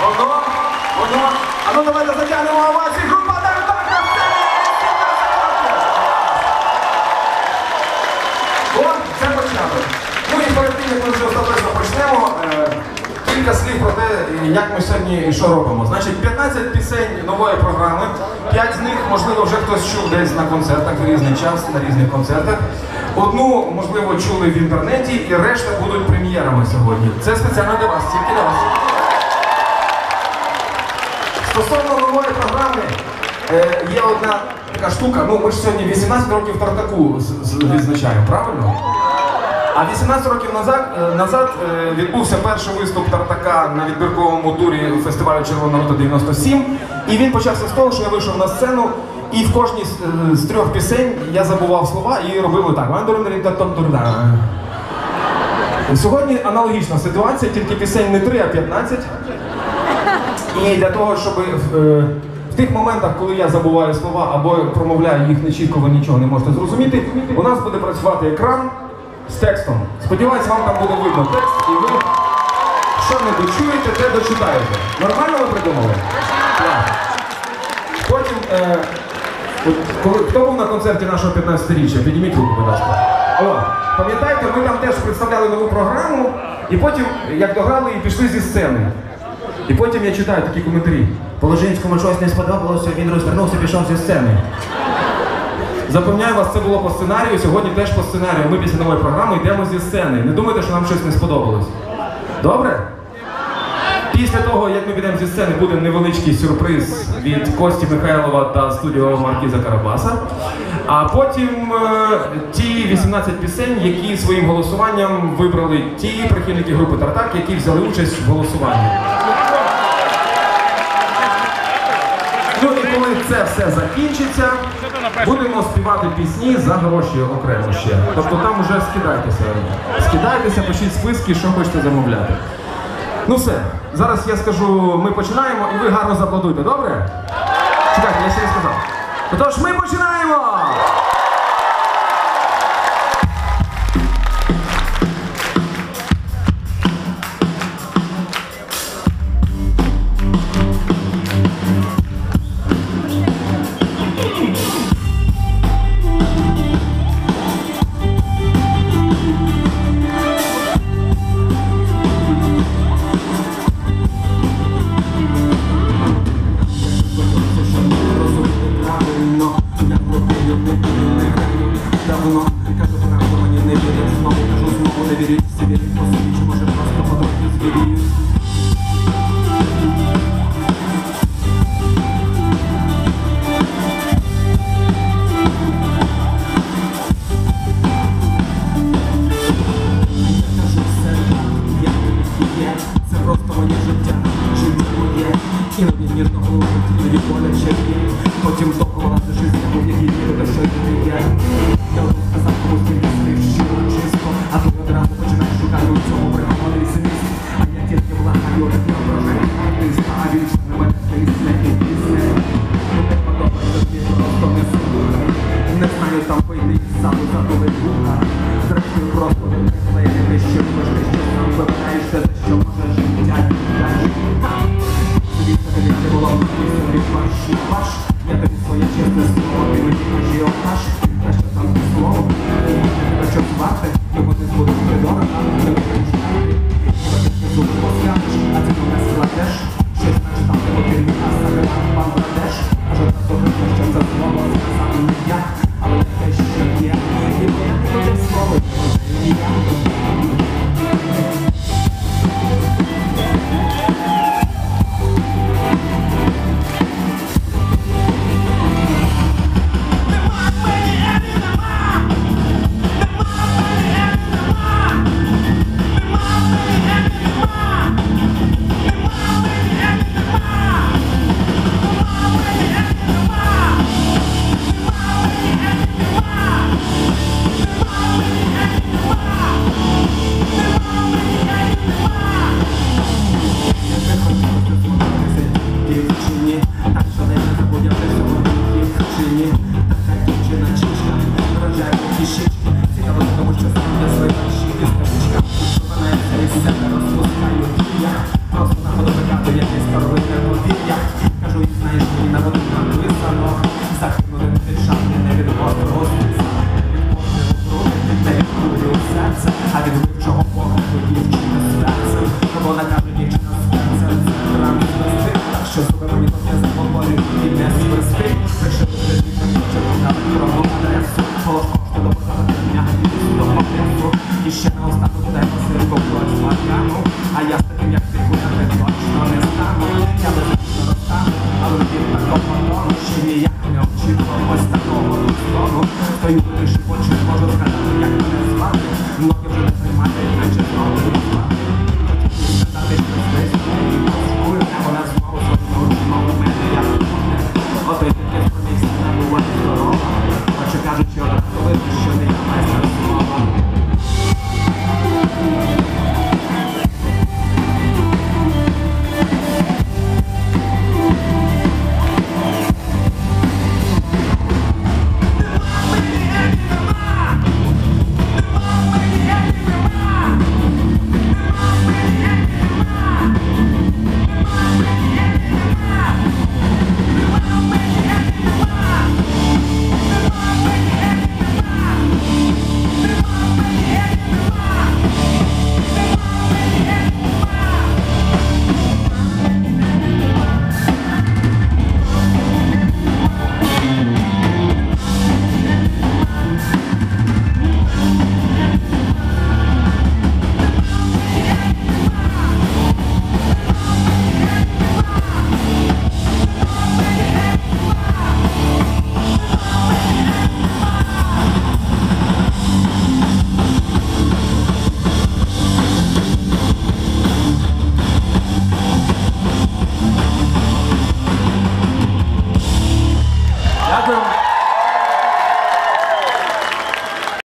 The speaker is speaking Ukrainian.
А ну давайте затягнемо овації. Група Дартак. От, це початок. Ну і перед остаточно почнемо, е, кілька слів про те, як ми сьогодні і що робимо. Значить, 15 пісень нової програми, 5 з них, можливо, вже хтось чув десь на концертах в різний час, на різних концертах. Одну, можливо, чули в інтернеті, і решта будуть прем'єрами сьогодні. Це спеціально для вас, тільки для вас. Стосовно нової програми, е, є одна така штука. Ну, ми ж сьогодні 18 років Тартаку відзначаємо, правильно? А 18 років назад, е, назад е, відбувся перший виступ Тартака на відбірковому турі фестивалю Червона Рута 97. І він почався з того, що я вийшов на сцену, і в кожній з, е, з трьох пісень я забував слова і робив так. Сьогодні аналогічна ситуація, тільки пісень не 3, а 15. І для того, щоб в, е, в тих моментах, коли я забуваю слова або промовляю їх нечітко, ви нічого не можете зрозуміти, у нас буде працювати екран з текстом. Сподіваюсь, вам там буде видно текст, і ви що не дочуєте, те дочитаєте. Нормально ви придумали? Так. Потім, е, коли, хто був на концерті нашого 15-річчя? Підніміть руку, будь ласка. О, пам'ятаєте, ми там теж представляли нову програму, і потім, як дограли, пішли зі сцени. І потім я читаю такі коментарі. Положинському щось не сподобалося, він розвернувся, пішов зі сцени. Запевняю вас, це було по сценарію, сьогодні теж по сценарію. Ми після нової програми йдемо зі сцени. Не думайте, що нам щось не сподобалось. Добре? Після того, як ми підемо зі сцени, буде невеличкий сюрприз від Кості Михайлова та студіо Маркіза Карабаса. А потім е, ті 18 пісень, які своїм голосуванням вибрали ті прихильники групи Тартак, які взяли участь в голосуванні. Ну і коли це все закінчиться, будемо співати пісні за гроші окремо ще. Тобто там вже скидайтеся. Скидайтеся, пишіть списки, що хочете замовляти. Ну все, зараз я скажу, ми починаємо і ви гарно зааплодуйте, добре? Чекайте, я ще не сказав. Отож, ми починаємо! Знову, кажу знову не вірю в себе, по собі, чи може просто по трохи вийти із залу задули вуха. Просто не що можеш, що сам вибираєш те, за що може життя віддаєш. Звідси тобі не було, ти собі перший ваш. Я тобі своє чесне слово, ти мені кажи окаш. Та що там те слово? Та що звати? Його не буде придора, не будеш знати. Ніби ти зуби поскажеш, а ти мене складеш. Ось такого розкому, хто й у тиші хоче, може сказати.